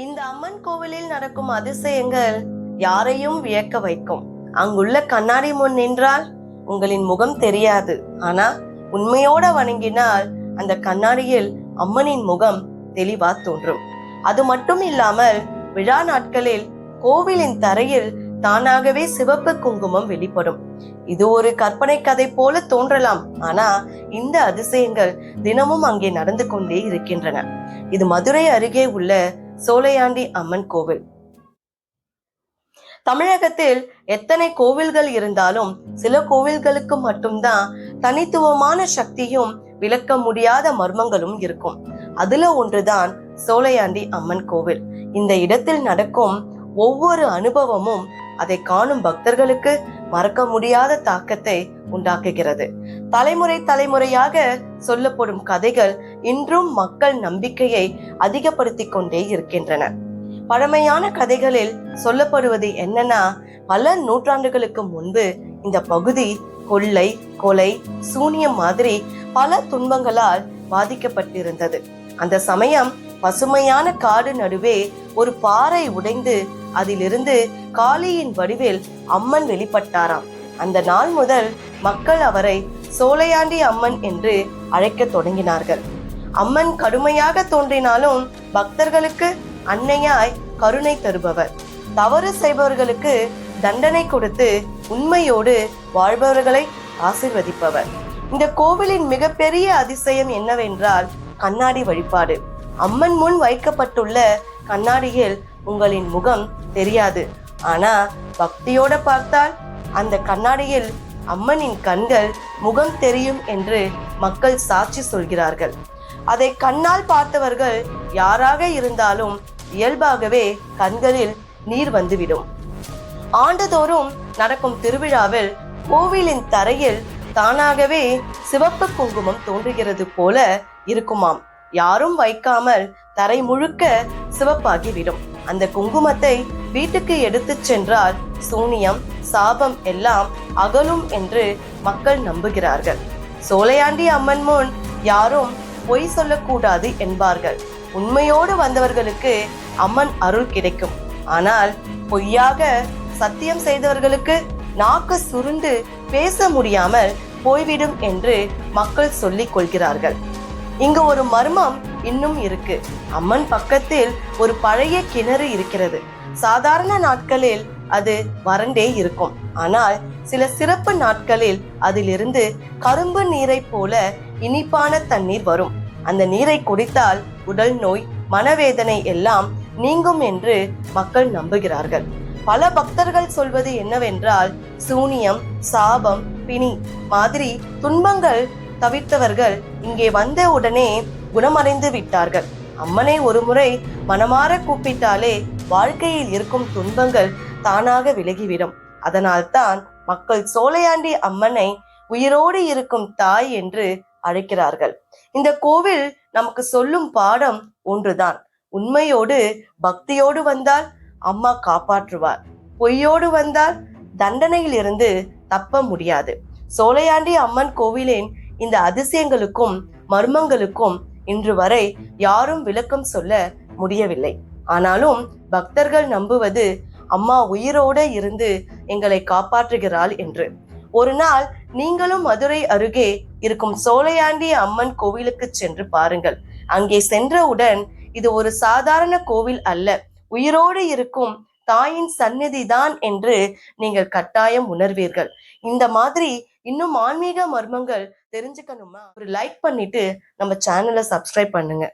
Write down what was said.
இந்த அம்மன் கோவிலில் நடக்கும் அதிசயங்கள் யாரையும் வியக்க வைக்கும். அங்குள்ள கண்ணாடி முன் நின்றால் உங்களின் முகம் தெரியாது. ஆனா உண்மையோட வணங்கினால் அந்த கண்ணாடியில் அம்மனின் முகம் தெளிவா தோன்றும். அது மட்டும் இல்லாமல் விழா நாட்களில் கோவிலின் தரையில் தானாகவே சிவப்பு குங்குமம் வெளிப்படும். இது ஒரு கற்பனை கதை போல தோன்றலாம். ஆனா இந்த அதிசயங்கள் தினமும் அங்கே நடந்து கொண்டே இருக்கின்றன. இது மதுரை அருகே உள்ள சோலையாண்டி அம்மன் கோவில். தமிழகத்தில் எத்தனை கோவில்கள் இருந்தாலும் சில கோவில்களுக்கு மட்டும்தான் தனித்துவமான சக்தியும் விளக்க முடியாத மர்மங்களும் இருக்கும். அதுல ஒன்றுதான் சோலையாண்டி அம்மன் கோவில். இந்த இடத்தில் நடக்கும் ஒவ்வொரு அனுபவமும் அதை காணும் பக்தர்களுக்கு மறக்க முடியாத தாக்கத்தை உண்டாக்குகிறது. தலைமுறை தலைமுறையாக சொல்லப்படும் கதைகள் இன்றும் மக்கள் நம்பிக்கையை அதிகப்படுத்திக் கொண்டே இருக்கின்றன. பழமையான கதைகளில் சொல்லப்படுவது என்னன்னா பல நூற்றாண்டுகளுக்கு முன்பு இந்த பகுதி கொள்ளை கொலை சூனியம் மாதிரி பல துன்பங்களால் பாதிக்கப்பட்டிருந்தது. அந்த சமயம் பசுமையான காடு நடுவே ஒரு பாறை உடைந்து அதிலிருந்து காளியின் வடிவில் அம்மன் வெளிப்பட்டாராம். அந்த நாள் முதல் மக்கள் அவரை சோலையாண்டி அம்மன் என்று அழைக்கத் தொடங்கினார்கள். அம்மன் கடுமையாக தோன்றினாலும் பக்தர்களுக்கு அன்னையாய் கருணை தருபவர். தவறு செய்பவர்களுக்கு தண்டனை கொடுத்து உண்மையோடு வாழ்பவர்களை ஆசிர்வதிப்பவர். இந்த கோவிலின் மிகப்பெரிய அதிசயம் என்னவென்றால் கண்ணாடி வழிபாடு. அம்மன் முன் வைக்கப்பட்டுள்ள கண்ணாடியில் உங்களின் முகம் தெரியாது. ஆனா பக்தியோட பார்த்தால் அந்த கண்ணாடியில் அம்மனின் கண்கள் முகம் தெரியும் என்று மக்கள் சாட்சி சொல்கிறார்கள். அதை கண்ணால் பார்த்தவர்கள் யாராக இருந்தாலும் இயல்பாகவே கண்களில் நீர் வந்துவிடும். ஆண்டுதோறும் நடக்கும் திருவிழாவில் கோவிலின் தரையில் தானாகவே சிவப்பு குங்குமம் தோன்றுகிறது போல இருக்குமாம். யாரும் வைக்காமல் தரை முழுக்க சிவப்பாகிவிடும். அந்த குங்குமத்தை வீட்டுக்கு எடுத்துச் சென்றால் சூனியம் சாபம் எல்லாம் அகலும் என்று மக்கள் நம்புகிறார்கள். சோலையாண்டி அம்மன் முன் யாரும் பொய் சொல்லக்கூடாது என்பார்கள். உண்மையோடு வந்தவர்களுக்கு அம்மன் அருள் கிடைக்கும். ஆனால் பொய்யாக சத்தியம் செய்தவர்களுக்கு நாக்கு சுருண்டு பேச முடியாமல் போய்விடும் என்று மக்கள் சொல்லிக் கொள்கிறார்கள். இங்கு ஒரு மர்மம் இன்னும் இருக்கு. அம்மன் பக்கத்தில் ஒரு பழைய கிணறு இருக்கிறது. சாதாரண நாட்களில் அது வறண்டே இருக்கும். ஆனால் சில சிறப்பு நாட்களில் அதிலிருந்து கரும்பு நீரை போல இனிப்பான தண்ணீர் வரும். அந்த நீரை குடித்தால் உடல் நோய் மனவேதனை எல்லாம் நீங்கும் என்று மக்கள் நம்புகிறார்கள். பல பக்தர்கள் சொல்வது என்னவென்றால் சூனியம் சாபம் பிணி மாதிரி துன்பங்கள் தவிர்த்தவர்கள் இங்கே வந்த உடனே குணமடைந்து விட்டார்கள். அம்மனை ஒருமுறை மனமாற கூப்பிட்டாலே வாழ்க்கையில் இருக்கும் துன்பங்கள் தானாக விலகிவிடும். அதனால்தான் மக்கள் சோலையாண்டி அம்மனை உயிரோடு இருக்கும் தாய் என்று அழைக்கிறார்கள். இந்த கோவில் நமக்கு சொல்லும் பாடம் ஒன்றுதான். உண்மையோடு பக்தியோடு வந்தால் அம்மா காப்பாற்றுவார். பொய்யோடு வந்தால் தண்டனையில் இருந்து தப்ப முடியாது. சோலையாண்டி அம்மன் கோவிலின் இந்த அதிசயங்களுக்கும் மர்மங்களுக்கும் இன்று வரை யாரும் விளக்கம் சொல்ல முடியவில்லை. ஆனாலும் பக்தர்கள் நம்புவது அம்மா உயிரோட இருந்து எங்களை காப்பாற்றுகிறாள் என்று. ஒரு நாள் நீங்களும் மதுரை அருகே இருக்கும் சோலையாண்டி அம்மன் கோவிலுக்கு சென்று பாருங்கள். அங்கே சென்றவுடன் இது ஒரு சாதாரண கோவில் அல்ல. உயிரோடு இருக்கும் தாயின் சந்நிதிதான் என்று நீங்கள் கட்டாயம் உணர்வீர்கள். இந்த மாதிரி இன்னும் ஆன்மீக மர்மங்கள் தெரிஞ்சுக்கணுமா? ஒரு லைக் பண்ணிட்டு நம்ம சேனலை சப்ஸ்கிரைப் பண்ணுங்க.